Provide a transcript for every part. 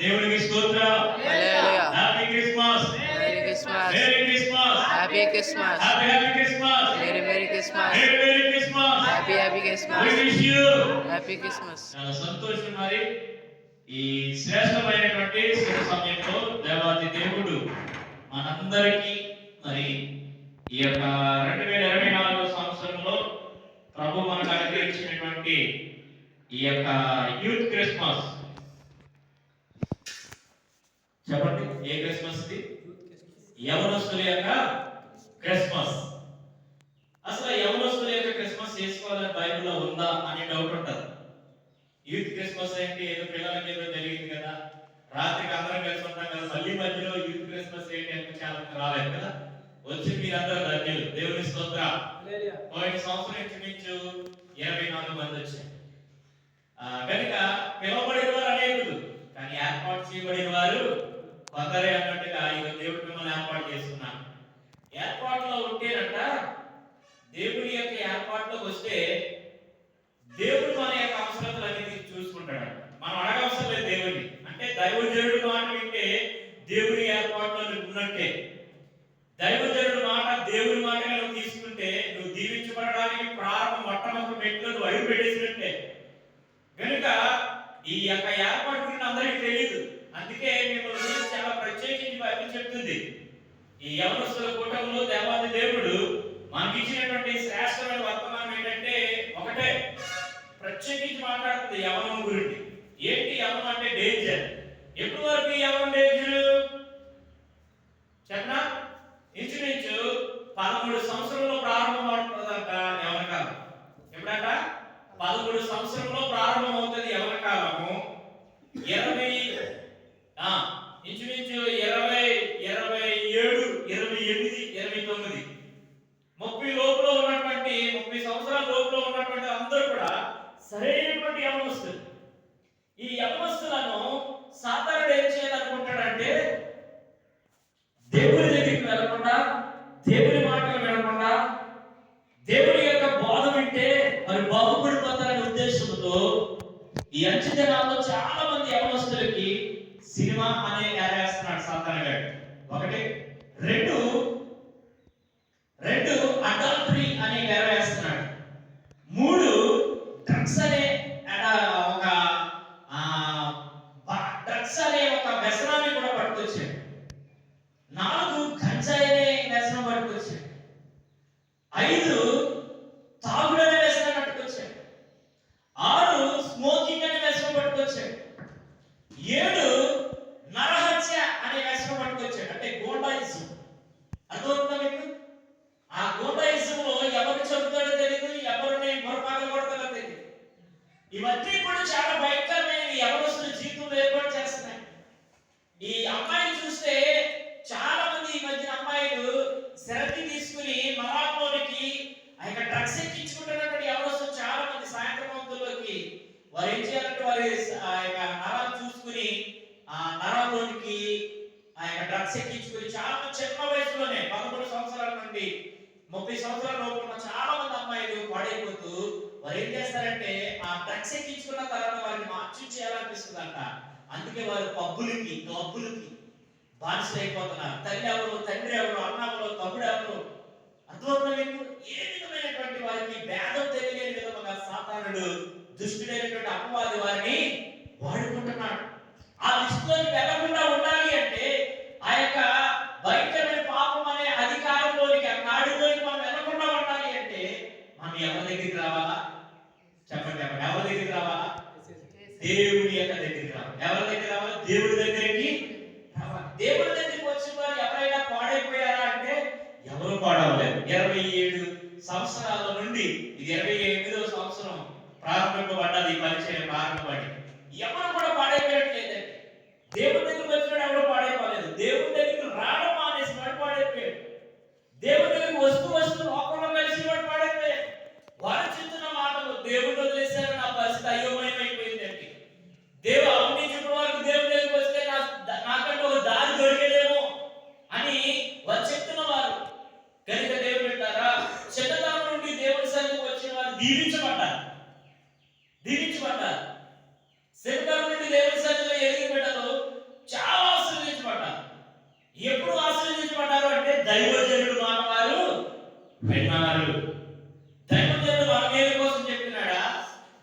దేవునికి స్తోత్రం. Hallelujah. Happy Christmas merry Christmas happy Christmas happy happy Christmas merry merry Christmas merry merry Christmas happy happy we Christmas wish you happy Christmas చాలా సంతోషం మరి. ఈ శ్రేష్టమైనటువంటి శుభ సమయంలో దేవాది దేవుడు మనందరికీ మరి ఈ యొక్క రెండు వేల ఇరవై నాలుగో మనకు ఈ యొక్క యూత్ క్రిస్మస్. చెప్పండి ఏ క్రిస్మస్ ఇది? యవనస్తుల యొక్క క్రిస్మస్. అసలు యవనస్తుల యొక్క క్రిస్మస్ చేసుకోవాలని బైబిల్లో ఉందా అనే డౌట్ ఉంటుంది. యూత్ క్రిస్మస్ ఏంటి? ఏదో పిల్లలకి ఏదో జరిగింది కదా. రాత్రికి అందరం కలిసి ఉంటాం కదా. మళ్ళీ మధ్యలో యూత్ క్రిస్మస్ ఏంటి అంటే చాలా రాలేదు కదా. వచ్చి మీరందరూ ధన్యులు. దేవుని స్తోత్ర. పోయిన సంవత్సరం ఇంచుమించు ఇరవై నాలుగు మంది వచ్చారు. ఆ, కనుక పిలువబడిన వారు అనేకులు కానీ ఏర్పాటు చేయబడిన వారు కొందరే అన్నట్టుగా ఇక దేవుడు మిమ్మల్ని ఏర్పాటు చేసుకున్నాను ఏర్పాటులో ఉంటేనంట దేవుడి యొక్క ఏర్పాటులోకి వస్తే దేవుడు మన యొక్క అవసరతలన్నీ చూసుకుంటాడు. మనం అడగవసరం లేదు దేవుడిని అంటే దైవజనుడు మాట వింటే దేవుడి ఏర్పాటులో ఉన్నట్టే. దైవజనుడు మాట దేవుడి మాట కనుక తీసుకుంటే నువ్వు దీవించబడడానికి ప్రారంభ మొట్టమొదటి మెట్లు నువ్వు అడుగు పెట్టేసినట్టే. కనుక ఈ యొక్క ఏర్పాటు గురించి అందరికీ తెలియదు అందుకే మిమ్మల్ని చాలా ప్రత్యేకించి బైబిల్ చెప్తుంది. ఈ యవనస్తుల కూటంలో దేవాది దేవుడు మనకి ఇచ్చినటువంటి శ్రేష్టమైన వర్తమానం ఏంటంటే ఒకటే. ప్రత్యేకించి మాట్లాడుతుంది యవనం గురించి. ఏంటి యవనం అంటే డేంజర్ ఎప్పటి వరకు ఈ యవనం డేంజర్ చెప్పనా ఇంచుమించు పదమూడు సంవత్సరంలో ప్రారంభం అవుతుందంట యవన కాలం ఎప్పుడంట పదమూడు సంవత్సరంలో ప్రారంభం అవుతుంది యవన కాలము ఇరవై ఆ, ఇంచుమించు ఇరవై ఇరవై ఏడు ఇరవై ఎనిమిది ఇరవై తొమ్మిది ముప్పై లోపల ఉన్నటువంటి ముప్పై సంవత్సరాల లోపల ఉన్నటువంటి అందరూ కూడా సరైనటువంటి యవనస్తులు ఈ యవనస్తులను సాధారణ ఏం చేయాలనుకుంటాడంటే దేవుని దగ్గరికి వెళ్ళకుండా దేవుని మాటలు వినకుండా దేవుని యొక్క బోధ వింటే మరి బాగుపడిపోతారనే ఉద్దేశంతో ఈ అంచె జనాల్లో చాలా మంది యవనస్తులకి సినిమా అనే ఏరేస్తున్నాడు సాతాన గారు. ఒకటి. రెండు. రెండు అడల్టరీ అనే వేస్తున్నాడు. మూడు. డ్రగ్స్ అనే ఒక డ్రగ్స్ అనే ఒక వ్యసనాన్ని కూడా పట్టుకొచ్చాడు. నాలుగు గంజాయి అనే వ్యసనం పట్టుకొచ్చాడు. ఐదు తాగుడు అనే వ్యసనం పట్టుకొచ్చాడు ఆరు స్మోకింగ్ అనే వ్యసనం పట్టుకొచ్చాడు ఏడు నరహత్య అనే వ్యసనం పట్టుకొచ్చాడు అంటే గోండాయిజం అర్థమవుతుందా మీకు ఆ గోండాయిజంలో ఎవరు చదువుతాడో తెలియదు ఎవరిని పొరపాటు కొడతాడో తెలియదు ఇవన్నీ కూడా చాలా భయంకరమైనవి ఎవరొస్తున్న జీవితంలో ఏర్పాటు చేస్తున్నాయి ఈ అమ్మాయిని చూస్తే చాలా మంది ఈ మధ్యన అమ్మాయిలు శ్రద్ధ తీసుకుని మరాల్లోనికి ఆ యొక్క డ్రగ్స్ ఎక్కించుకుంటున్నటువంటి ఎవరొస్తూ చాలా మంది సాయంత్రం వంతుల్లోకి వారు ఏం చేయాలంటే వారి ఆ యొక్క నరాలు చూసుకుని ఆ నరాల్లోనికి ఆ యొక్క డ్రగ్స్ ఎక్కించుకుని చాలా మంది చిన్న వయసులోనే పదమూడు సంవత్సరాల నుండి ముప్పై సంవత్సరాల లోపు ఉన్న చాలా మంది అమ్మాయిలు పాడైపోతూ వారు ఏం చేస్తారంటే ఆ డ్రగ్స్ ఎక్కించుకున్న తర్వాత వారిని మార్చి అందుకే వారు పబ్బులకి క్లబ్బులకి బానిసలు అయిపోతున్నారు తల్లి ఎవరు తండ్రి ఎవరు అన్న ఎవరు అర్థమవుతుందా మీకు ఏ విధమైనటువంటి వారికి భేదం తెలియని విధముగా సాతానుడు దుష్టుడైనటువంటి అపవాది వారిని వాడుకుంటున్నాడు ఆ లిస్టులోకి వెళ్ళకుండా ఉండాలి అంటే ఆ యొక్క భయంకరమైన పాపం అనే అధికారంలోనికి ఆ నాడులోకి మనం వెళ్ళకుండా ఉండాలి అంటే మనం ఎవరి దగ్గరికి రావాలా చెప్పండి చెప్పండి ఎవరి దగ్గరికి రావాలా దేవుడి యొక్క దగ్గరికి రావాలి ఎవరి దగ్గర రావాలి దేవుడి దగ్గరికి రావాలి దేవుడి దగ్గరికి వచ్చిన వారు ఎవరైనా పాడైపోయారా అంటే ఎవరు పాడవలేదు. ఇరవై ఏడు సంవత్సరాల నుండి ఇది ఇరవై ఎనిమిదవ సంవత్సరం ప్రారంభింపబడ్డది ఈ పరిచయం ప్రారంభపడి ఎవరు కూడా పాడైపోయట్లేదండి దేవుడి దగ్గరికి వచ్చినాడు ఎవరు పాడైపోలేదు దేవుడి దగ్గరికి రావడం మానేసి వాడు పాడైపోయాడు దేవుడి దగ్గరికి వస్తూ వస్తూ లోకంలో కలిసి వాడు పాడైపోయాడు వారు చెప్తున్న మాటలు దేవుడు వదిలేశారు నా పరిస్థితి అయోమయమైపోయిందండి దేవు అవును చెప్పిన వరకు దేవుడి దగ్గరికి వస్తే నా నాకంటే ఒక దారి దొరికేదేమో అని వారు చెప్తున్నవారు కనుక దేవుడు అంటారా చిన్నతనం నుండి దేవుడి సన్నిధికి వచ్చిన వారు దీవించబడ్డారు దీవించబడ్డారు శంకరు నుండి దేవుని సన్నిధిలో ఎదిగి బిడ్డలు చాలా ఆశీర్వదించబడ్డారు ఎప్పుడు ఆశీర్వదించబడ్డారు అంటే దైవజనుడు మాట వారు విన్నారు దైవజనుడు మన మేలు కోసం చెప్తున్నాడా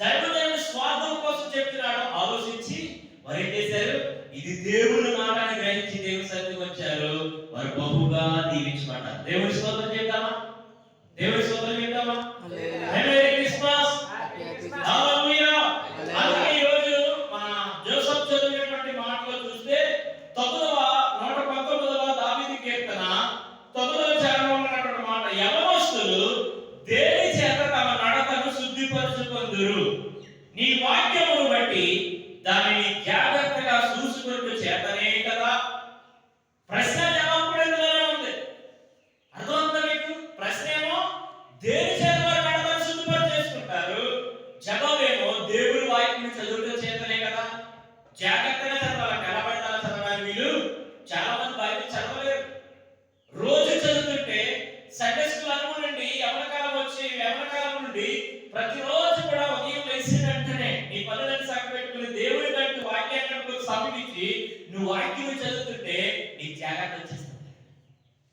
దైవజనుడు స్వార్థం కోసం చెప్తున్నాడు ఆలోచించి వారు ఏం చేశారు ఇది దేవుని మాటని గ్రహించి దేవుని సన్నిధికి వచ్చారు వారు బహుగా దీవించబడ్డారు. దేవుడి స్తోత్రం చేద్దామా? దేవుడి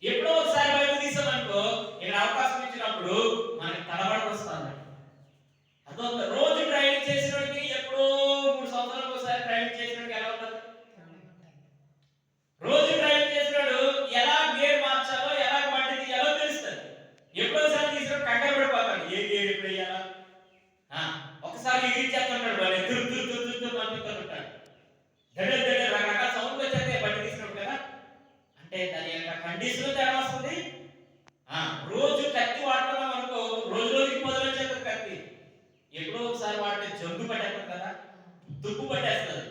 ఎప్పుడో ఒకసారి బయట తీసామనుకో ఇక్కడ అవకాశం ఇచ్చినప్పుడు మనకి తడబడి వస్తుంది అదొక డీజిల్ తేడా వస్తుంది? ఆ, రోజు కత్తి వాడుతున్నాం అనుకో రోజు రోజు రోజుకి మొదలొచ్చేస్తుంది కత్తి. ఎప్పుడో ఒకసారి వాడితే జంగు పట్టేస్తుంది కదా? దుక్కు పట్టేస్తుంది.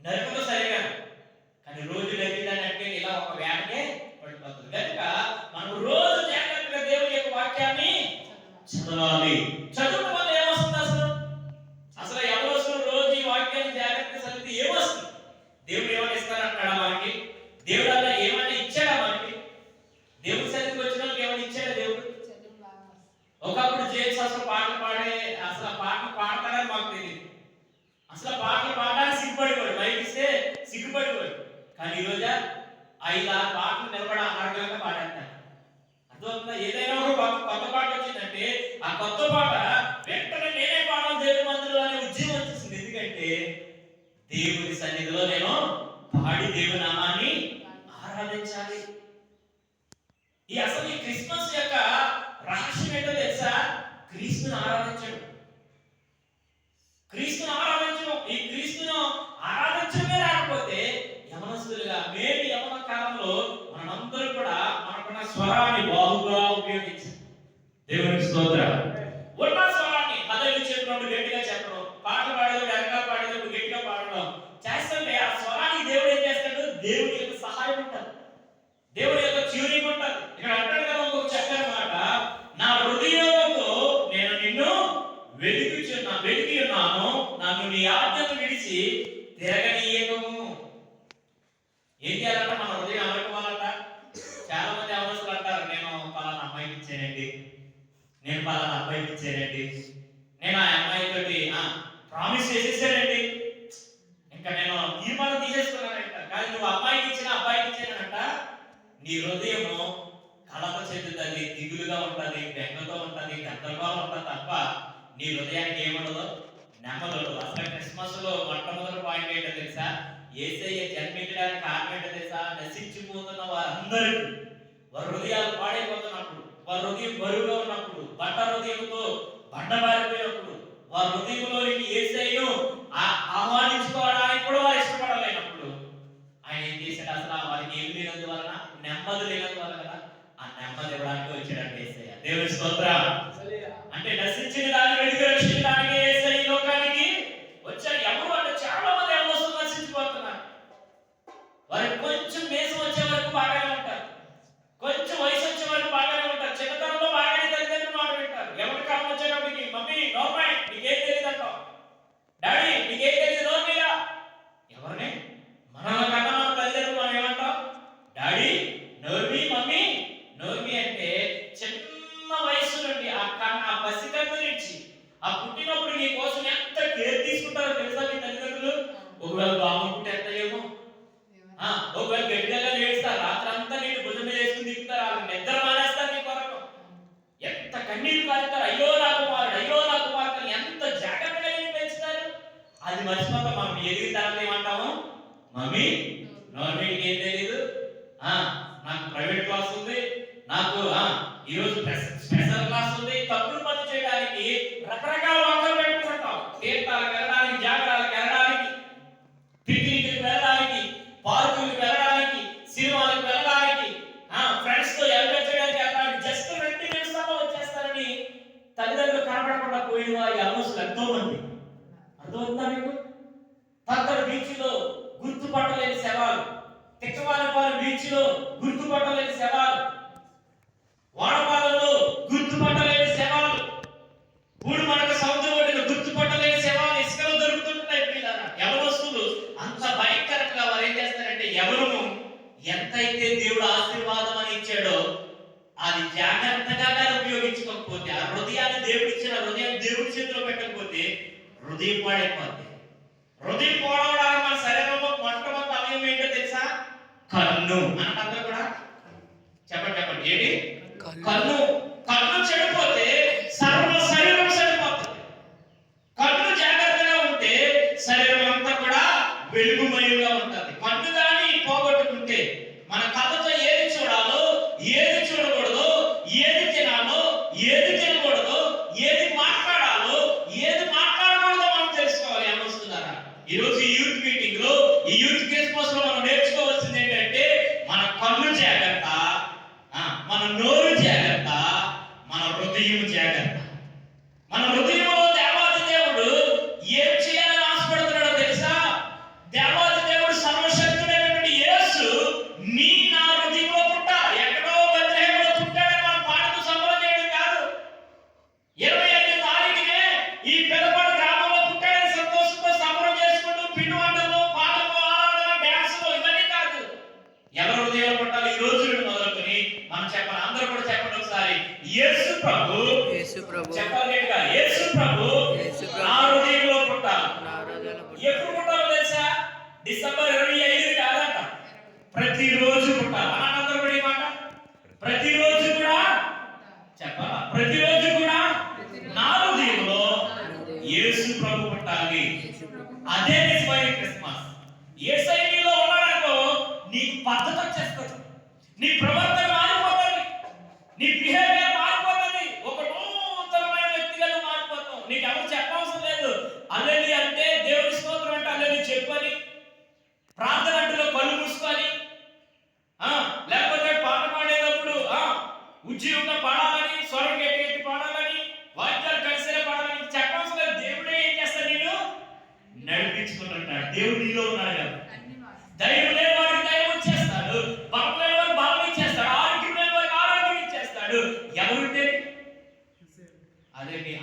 నరుకుతో సరిగా కానీ రోజు నరికిదాన్ని అంటే ఇలా ఒక వేటకే పడిపోతుంది. కనుక మనం రోజు జాగ్రత్తగా దేవుని యొక్క వాక్యాన్ని చదవాలి. చదవడం వల్ల ఏమొస్తుంది అసలు? అసలు ఎవరు రోజు ఈ వాక్యాన్ని జాగ్రత్తగా చదివితే ఏమొస్తుంది? దేవుడు ఏమైనా ఇస్తారంటాడా మనకి? దేవుడు అలా ఏమైనా ఇచ్చాడా మనకి దేవుడి సన్నిధికి వచ్చిన వాళ్ళకి ఏమైనా ఇచ్చాడా దేవుడు ఒకప్పుడు జేమ్స్ అసలు పాటలు పాడే అసలు ఆ పాటలు పాడతారని మాకు తెలియదు అసలు ఆ పాటలు పాడడానికి సిగ్గుపడిపోయాడు మైక్ ఇస్తే సిగ్గుపడిపోయాడు కానీ ఈ రోజా ఐదు ఆరు పాటలు నిలబడి అనారోగ్యంగా పాడేస్తాను అర్థమవుతుందా? ఏదైనా ఒక కొత్త కొత్త పాట వచ్చిందంటే ఆ కొత్త పాట వెంటనే నేనే పాడాలి దేవుని మందిరంలో అనే ఉద్యమం వచ్చేసింది. ఎందుకంటే దేవుని సన్నిధిలో నేను పాడి దేవుని నామాన్ని ఆరాధించాలి. ఈ అసలు ఈ క్రిస్మస్ యొక్క రహస్యం ఏంటో తెలుసా? క్రీస్తుని ఆరాధించడం. క్రీస్తుని ఆరాధించడం ఈ క్రీస్తును ఆరాధించడమే రాకపోతే యమనస్తులుగా మేటి యవన కాలంలో మనందరూ కూడా మనకున్న స్వరాన్ని బాగుగా ఉపయోగించాలి. దేవునికి స్తోత్ర. ఉన్న స్వరాన్ని పదవి చెప్పినప్పుడు గట్టిగా చెప్పడం పాట పాడేటప్పుడు వెనక పాడేటప్పుడు గట్టిగా పాడడం. చేస్తుంటే ఆ స్వరాన్ని దేవుడు ఏం చేస్తాడు? దేవుడి యొక్క సహాయం ఉంటుంది దేవుడి యొక్క ట్యూనింగ్ ఉంటుంది ఇక్కడ అంటాడు కదా ఇంకొక చక్కని మాట నా హృదయంతో నేను నిన్ను వెతికిచున్నా వెతికి ఉన్నాను నన్ను నీ ఆజ్ఞను విడిచి తిరగనీయకము ఏం చేయాలంట మన హృదయం అమరుకోవాలంట చాలా మంది అవసరం అంటారు నేను పలానా అమ్మాయికి ఇచ్చానండి నేను పలానా అబ్బాయికి ఇచ్చానండి నేను ఆ అమ్మాయితోటి ప్రామిస్ చేసేసానండి ఇంకా నేను తీర్మానం తీసేసుకున్నానంట కానీ నువ్వు అబ్బాయికి ఇచ్చిన అబ్బాయికి ఇచ్చానంట. నీ హృదయము కలత చెందుతుంది దిగులుగా ఉంటుంది బెంగతో ఉంటుంది గందరగోళం ఉంటది తప్ప నీ హృదయానికి ఏముండదు? నెమ్మది ఉండదు అసలు క్రిస్మస్లో మొట్టమొదటి పాయింట్ ఏంటో తెలుసా? ఏసయ్య జన్మించడానికి కారణం ఏంటో తెలుసా? నశించిపోతున్న వారందరికీ వారి హృదయాలు పాడైపోతున్నప్పుడు వారి హృదయం బరువుగా ఉన్నప్పుడు బట్ట హృదయంతో బండబారిపోయినప్పుడు వారి హృదయంలో ఏసయ్యను ఆహ్వానించుకోవడానికి ఆ అది మర్చిపోతాం మనం ఎదిగిన తర్వాత ఏమంటాము? మమ్మీ గవర్నమెంట్ ఏం తెలియదు ఆ నాకు ప్రైవేట్ క్లాస్ ఉంది. నాకు ఈరోజు అర్థమవుతుందా మీకు పక్కన బీచ్లో గుర్తుపట్టలేని శవాలు తిక్కవాలపాలెం బీచ్లో గుర్తుపట్టలేని శవాలు వాడపాలెంలో గుర్తుపట్టలేని శవాలు పూడి మనకు సముద్రం పట్టిన గుర్తుపట్టలేని శవాలు ఇసుకలో దొరుకుతుంటాయి పిల్లల యవనస్తులు అంత భయంకరంగా వారు ఏం చేస్తారంటే ఎవరు ఎంతైతే దేవుడు ఆశీర్వాదం అని ఇచ్చాడో అది జాగ్రత్తగా ఉపయోగించుకోకపోతే ఆ హృదయాన్ని దేవుడిచ్చిన హృదయం దేవుడి చేతిలో పెట్టకపోతే హృదయం పాడైపోద్ది హృదయం పోవడానికి మన శరీరంలో మొట్టమొదటి అవయవం ఏంటో తెలుసా కన్ను అన్నదంతా కూడా చెప్పండి చెప్పండి ఏంటి కన్ను. కన్ను కన్ను ప్రభు. యేసు ప్రభు నా హృదయంలో పుట్టాలి. ఎప్పుడు పుట్టాలో తెలుసా? డిసెంబర్ ఇరవై ఐదు కాదంట. ప్రతిరోజు పుట్టాలి కూడా ఈ మాట. ప్రతిరోజు కూడా చెప్పాలా? ప్రతిరోజు కూడా నా హృదయంలో యేసు ప్రభు పుట్టాలి. అదే నిజమైన క్రిస్మస్. ఏ శైలిలో ఉన్నాడనుకో నీకు పద్ధతి వచ్చేస్తుంది. నీ ప్రవర్తన మారిపోతుంది నీ బిహేవియర్ మారిపోతుంది ఒక నూతనమైన వ్యక్తిగా నువ్వు మారిపోతావు నీకు ఎవరు చెప్పవసరం లేదు అల్లెలి అంటే దేవుని స్తోత్రం అంటే అల్లెలి చెప్పని ప్రార్థన అంటే కళ్ళు మూసుకొని ఆ, లేకపోతే పాట పాడేటప్పుడు ఆ, ఉజ్జీవంగా పాడాలని స్వరం గట్టి గట్టి పాడాలని వాక్యాలు కలిసేలా పాడాలని చెప్పవసరం లేదు దేవుడే ఏం చేస్తాడు నేను నడిపించుకుంటుంటాడు దేవుడు నీలో ఉన్నాడు కదా. ధైర్యం లేని వాడికి ధైర్యం ఇచ్చేస్తాడు. బలం లేని వాడికి బలం ఇచ్చేస్తాడు. ఆరోగ్యం లేని వాడికి ఆరోగ్యం ఇచ్చేస్తాడు. ఎవరుంటే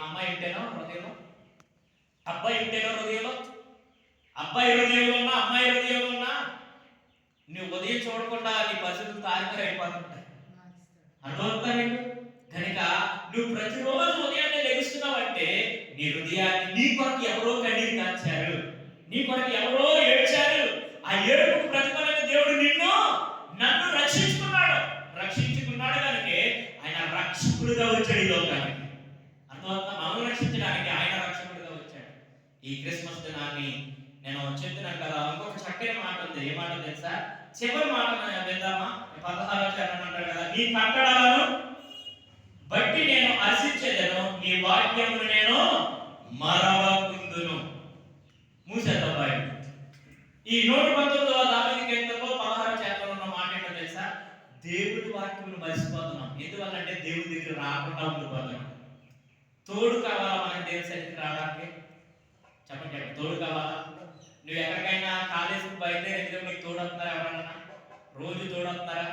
అమ్మాయి ఉంటేనో హృదయంలో అబ్బాయి ఉంటేనో హృదయంలో అబ్బాయి హృదయంలో ఉన్నా అమ్మాయి హృదయంలో ఉన్నా? నువ్వు ఉదయం చూడకుండా నీ పరిస్థితులు తారీఖు అయిపోతుంటాయి. అర్థమవుతుందా నీకు? కనుక నువ్వు ప్రతిరోజు ఉదయాన్నే లెగుస్తున్నావు అంటే నీ హృదయాన్ని నీ కొరకు ఎవరో కన్నీరు కాచారు. నీ కొరకు ఎవరో ఏడ్చారు. ఆ ఏడుపు ప్రతిఫలక దేవుడు నిన్ను నన్ను రక్షించుకున్నాడు. రక్షించుకున్నాడు కనుక ఆయన రక్షకుడుగా వచ్చాడు ఈ లోకానికి. అందువల్ల మనం రక్షించడానికి ఆయన రక్షకుడుగా వచ్చాడు. ఈ క్రిస్మస్ దినాన్ని నేను చెప్తున్నాను కదా ఇంకొక చక్కని మాట ఉంది. ఏ మాట తెలుసా? చివరి మాట విందామా? పదహారో చరణం అంటాడు కదా నీ కట్టడాలను బట్టి నేను హర్షించేదను నీ వాక్యమును నేను మరవ మూసేద్దాం బయట ఈ నూట పంతొమ్మిదవ దావిది కేంద్రంలో పదహారు చేతలో ఉన్న మాట ఏంటో తెలుసా? దేవుడి వాక్యం మర్చిపోతున్నాం. ఎందువల్లంటే దేవుడి దగ్గర రాకుండా ఉండిపోతున్నాం. తోడు కావాలా మనకి దేవుడి సరికి రావడానికి? చెప్పండి తోడు కావాలా? నువ్వు ఎక్కడికైనా కాలేజీకి బయలుదేరి నీకు తోడవుతున్నారా ఎవరన్నా? రోజు తోడవుతున్నారా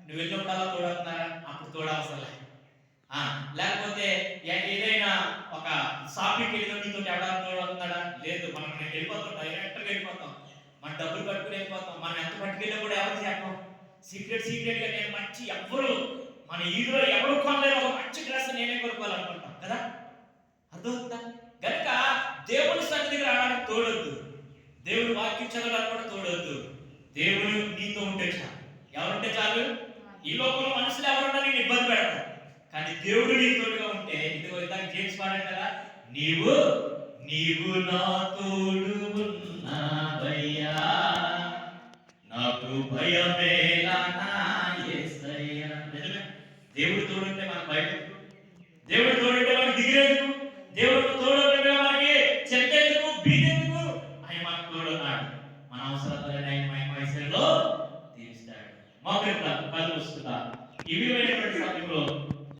నువ్వు వెళ్ళినప్పుడల్లా తోడవుతున్నారా అప్పుడు తోడవసరం ఆ లేకపోతే షాపింగ్ వెళ్ళిన నీతో ఎవడానికి తోడు వస్తున్నాడా లేదు మనం వెళ్ళిపోతాం డైరెక్ట్గా వెళ్ళిపోతాం. మన డబ్బులు పట్టుకుని వెళ్ళిపోతాం. మనం ఎంత పట్టుకెళ్ళా కూడా ఎవరు చెప్పం సీక్రెట్ సీక్రెట్గా నేను మంచి ఎవరు మన ఈరో ఎవరు కొనలేరు. ఒక మంచి డ్రెస్ నేనే కొనుక్కోవాలనుకుంటాం కదా? అర్థమవుతుందా? కనుక దేవుని సన్నిధికి రావడానికి తోడొద్దు. దేవుడు వాక్యం చదవడానికి కూడా తోడొద్దు. దేవుడు నీతో ఉంటే చాలు. ఎవరుంటే చాలు? ఈ లోకంలో మనుషులు ఎవరున్నా నేను ఇబ్బంది పెడతాను. కానీ దేవుడు నీతో యుద్ధానికి జేమ్స్ పాడాడు కదా నీవు నీవు నా తోడు ఉన్నావయ్యా. నాకు భయమే